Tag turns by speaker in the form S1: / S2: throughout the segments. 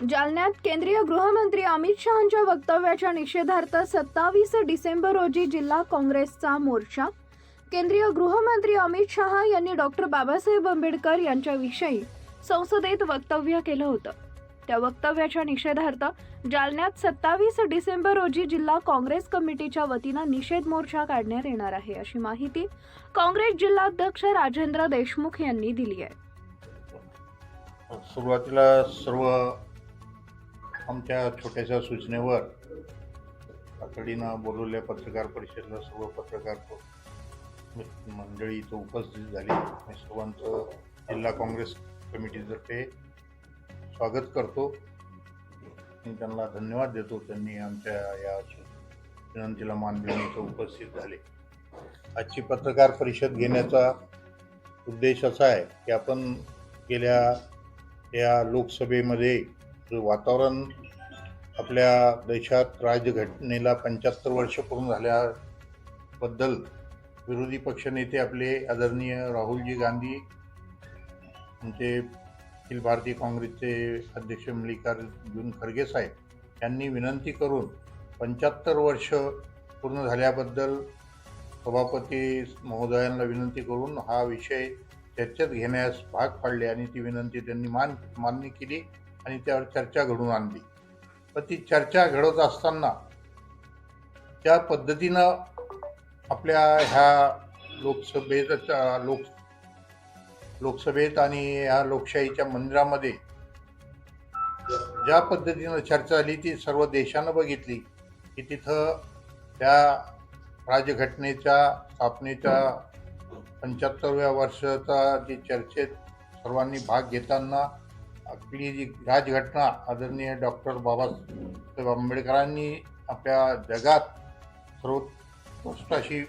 S1: जालन्यात केंद्रीय गृहमंत्री अमित शहांच्या वक्तव्याच्या निषेधार्थ सत्तावीस डिसेंबर रोजी जिल्हा काँग्रेसचा मोर्चा. केंद्रीय गृहमंत्री अमित शहा यांनी डॉक्टर बाबासाहेब आंबेडकर यांच्याविषयी संसदेत वक्तव्य केलं होतं. त्या वक्तव्याच्या निषेधार्थ जालन्यात सत्तावीस डिसेंबर रोजी जिल्हा काँग्रेस कमिटीच्या वतीनं निषेध मोर्चा काढण्यात येणार आहे अशी माहिती काँग्रेस जिल्हाध्यक्ष राजेंद्र देशमुख यांनी दिली आहे.
S2: सुरुवातीला सर्व आमच्या छोट्याशा सूचनेवर तातडीनं बोलवल्या पत्रकार परिषदेला सर्व पत्रकार मंडळी इथं उपस्थित झाली. मी सर्वांचं जिल्हा काँग्रेस कमिटीतर्फे स्वागत करतो. मी त्यांना धन्यवाद देतो. त्यांनी आमच्या या विनंतीला मान देऊन इथं उपस्थित झाले. आजची पत्रकार परिषद घेण्याचा उद्देश असा आहे की आपण गेल्या या लोकसभेमध्ये वातावरण आपल्या देशात राज्यघटनेला पंच्याहत्तर वर्ष पूर्ण झाल्याबद्दल विरोधी पक्षनेते आपले आदरणीय राहुलजी गांधी आमचे अखिल भारतीय काँग्रेसचे अध्यक्ष मल्लिकार्जुन खरगे साहेब यांनी विनंती करून पंच्याहत्तर वर्ष पूर्ण झाल्याबद्दल सभापती महोदयांना विनंती करून हा विषय चर्चेत घेण्यास भाग पाडले आणि ती विनंती त्यांनी मान मान्य केली. आणि त्यावर चर्चा घडून आणली. पण ती चर्चा घडवत असताना त्या पद्धतीनं आपल्या ह्या लोकसभेत लोक लोकसभेत आणि ह्या लोकशाहीच्या मंदिरामध्ये ज्या पद्धतीनं चर्चा झाली ती सर्व देशानं बघितली की तिथं त्या राजघटनेच्या स्थापनेच्या पंच्याहत्तरव्या वर्षाचा जी चर्चेत सर्वांनी भाग घेताना आपली जी राजघटना आदरणीय डॉक्टर बाबासाहेब आंबेडकरांनी आपल्या जगात सर्वोत्कृष्ट अशी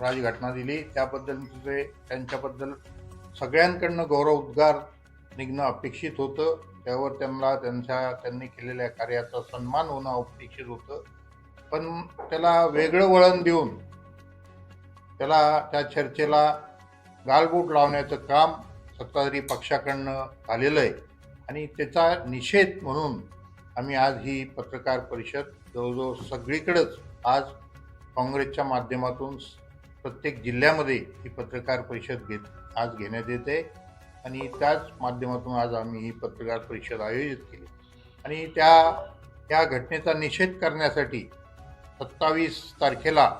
S2: राजघटना दिली. त्याबद्दल तिथे त्यांच्याबद्दल सगळ्यांकडनं गौरव उद्गार निघणं अपेक्षित होतं. त्यावर त्यांना त्यांच्या त्यांनी केलेल्या कार्याचा सन्मान होणं अपेक्षित होतं. पण त्याला वेगळं वळण देऊन त्याला त्या चर्चेला गालबोट लावण्याचं काम सत्ताधारी पक्षाकडनं आलेलं आहे. आणि त्याचा निषेध म्हणून आम्ही आज ही पत्रकार परिषद जवळजवळ सगळीकडंच आज काँग्रेसच्या माध्यमातून प्रत्येक जिल्ह्यामध्ये ही पत्रकार परिषद घेत आज घेण्यात येते. आणि त्याच माध्यमातून आज आम्ही ही पत्रकार परिषद आयोजित केली. आणि त्या या घटनेचा निषेध करण्यासाठी सत्तावीस तारखेला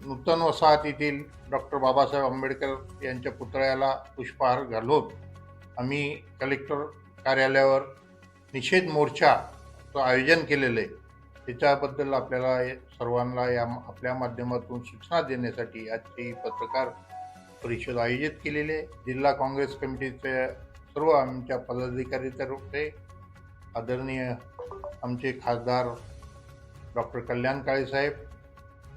S2: नूतन वसाहत येथील डॉक्टर बाबासाहेब आंबेडकर यांच्या पुतळ्याला पुष्पहार घालून आम्ही कलेक्टर कार्यालयावर निषेध मोर्चा आयोजन केलेलं आहे. त्याच्याबद्दल आपल्याला सर्वांना या आपल्या माध्यमातून सूचना देण्यासाठी आजची पत्रकार परिषद आयोजित केलेली आहे. जिल्हा काँग्रेस कमिटीचे सर्व आमच्या पदाधिकारी तर्फे आदरणीय आमचे खासदार डॉक्टर कल्याण काळे साहेब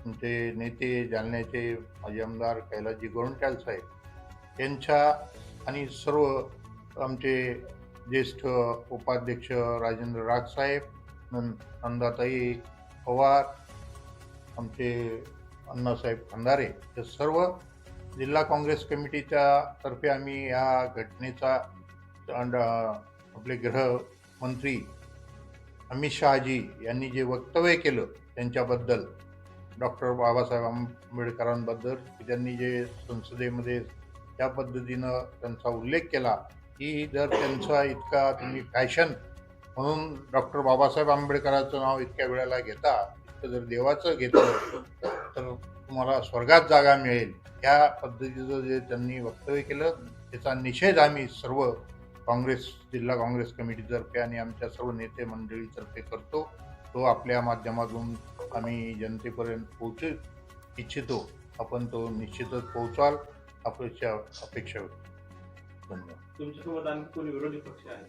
S2: आमचे नेते जालन्याचे माजी आमदार कैलासजी गोरंट्याल साहेब यांच्या आणि सर्व आमचे ज्येष्ठ उपाध्यक्ष राजेंद्र राजसाहेब नं नंदाताई पवार आमचे अण्णासाहेब खंदारे हे सर्व जिल्हा काँग्रेस कमिटीच्या तर्फे आम्ही या घटनेचा अंड आपले गृहमंत्री अमित शहाजी यांनी जे वक्तव्य केलं त्यांच्याबद्दल डॉक्टर बाबासाहेब आंबेडकरांबद्दल त्यांनी जे संसदेमध्ये त्या पद्धतीनं त्यांचा उल्लेख केला की जर त्यांचा इतका तुम्ही फॅशन म्हणून डॉक्टर बाबासाहेब आंबेडकरांचं नाव इतक्या वेळेला घेता इतकं जर देवाचं घेतलं तर तुम्हाला स्वर्गात जागा मिळेल. या पद्धतीचं जे त्यांनी वक्तव्य केलं त्याचा निषेध आम्ही सर्व काँग्रेस जिल्हा काँग्रेस कमिटीतर्फे आणि आमच्या सर्व नेते मंडळीतर्फे करतो. तो आपल्या माध्यमातून आम्ही जनतेपर्यंत पोहोचू इच्छितो. आपण तो निश्चितच पोहोचाल. अपेक्षा अपेक्षा धन्यवाद.
S3: तुमच्यासोबत आणखी कोणी विरोधी पक्ष आहे?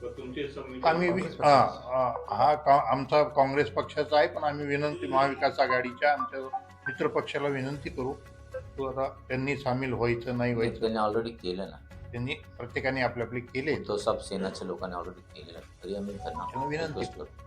S3: किंवा तुमचे समिती-
S2: आम्ही वि- हा हा- हा का- आमचा काँग्रेस पक्षाचा आहे पण आम्ही विनंती महाविकास आघाडीच्या आमच्या मित्र पक्षाला विनंती करू. तो आता त्यांनी सामील व्हायचं नाही व्हायचं.
S4: त्यांनी ऑलरेडी केलं ना.
S2: त्यांनी प्रत्येकाने आपले आपले केले.
S4: तो सब सेनाच्या लोकांनी ऑलरेडी केलेलं आहे. तरी आम्ही
S2: त्यांना
S4: त्यांना
S2: विनंती
S4: request करतो.